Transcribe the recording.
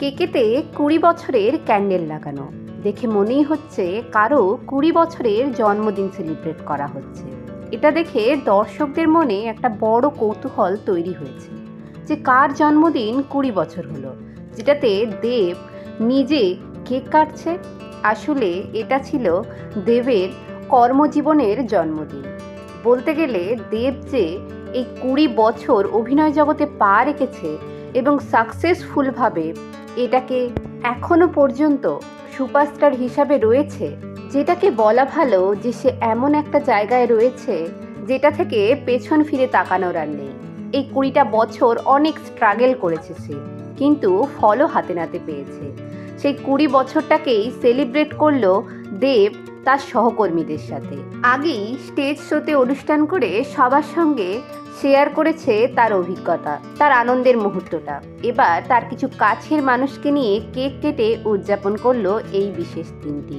কেকেতে কুড়ি বছরের ক্যান্ডেল লাগানো। দেখে মনেই হচ্ছে কারও কুড়ি বছরের জন্মদিন সেলিব্রেট করা হচ্ছে। এটা দেখে দর্শকদের মনে একটা বড় কৌতূহল তৈরি হয়েছে যে কার জন্মদিন কুড়ি বছর হলো, যেটাতে দেব নিজে কেক কাটছে। আসলে এটা ছিল দেবের কর্মজীবনের জন্মদিন। বলতে গেলে দেব যে এই কুড়ি বছর অভিনয় জগতে পা রেখেছে এবং সাকসেসফুলভাবে এটাকে এখনও পর্যন্ত সুপারস্টার হিসাবে রয়েছে। যেটাকে বলা ভালো যে সে এমন একটা জায়গায় রয়েছে যেটা থেকে পেছন ফিরে তাকানোর আর নেই। এই কুড়িটা বছর অনেক স্ট্রাগেল করেছে সে, কিন্তু ফলও হাতে নাতে পেয়েছে। সেই কুড়ি বছরটাকেই সেলিব্রেট করল দেব তার সহকর্মীদের সাথে। আগেই স্টেজ শোতে অনুষ্ঠান করে সবার সঙ্গে শেয়ার করেছে তার অভিজ্ঞতা, তার আনন্দের মুহূর্তটা। এবার তার কিছু কাছের মানুষকে নিয়ে কেক কেটে উদযাপন করল এই বিশেষ দিনটি।